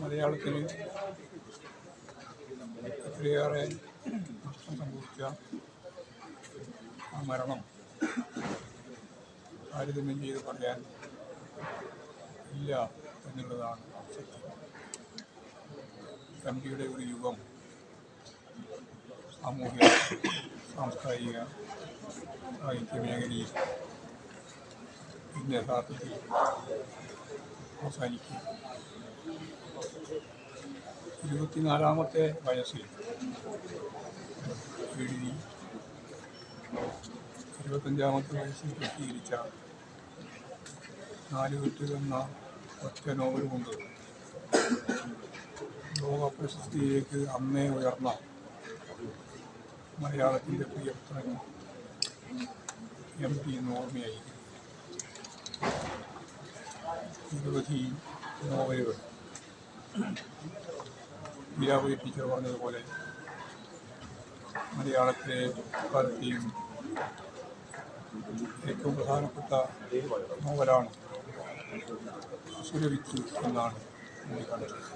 മലയാളത്തിന് ഒത്തിരിയേറെ നഷ്ടം സംഭവിച്ച ആ മരണം താരതമ്യം ചെയ്ത് പറയാൻ ഇല്ല എന്നുള്ളതാണ് സത്യം. തമ്പിയുടെ ഒരു യുഗം സാമൂഹിക സാംസ്കാരിക സാഹിത്യ മേഖലയിൽ ഇന്ന് യഥാർത്ഥത്തിൽ അവസാനിക്കും. ഇരുപത്തിനാലാമത്തെ വയസ്സിൽ എഴുതി ഇരുപത്തഞ്ചാമത്തെ വയസ്സിൽ പ്രസിദ്ധീകരിച്ച നാല് കെട്ടുകൾ എന്ന ഒറ്റ നോവൽ കൊണ്ട് ലോക പ്രശസ്തിയിലേക്ക് അന്നേ ഉയർന്ന മലയാളത്തിന്റെ പ്രിയപുത്രൻ എം ടി എന്ന് നിരവധി നോവലുകൾ ലീലാവതി ടീച്ചർ പറഞ്ഞതുപോലെ മലയാളത്തിലെ കാലത്തെയും ഏറ്റവും പ്രധാനപ്പെട്ട നോവലാണ് സുരവിത്തു എന്നാണ്. ചൂണ്ടിക്കാണിച്ചത്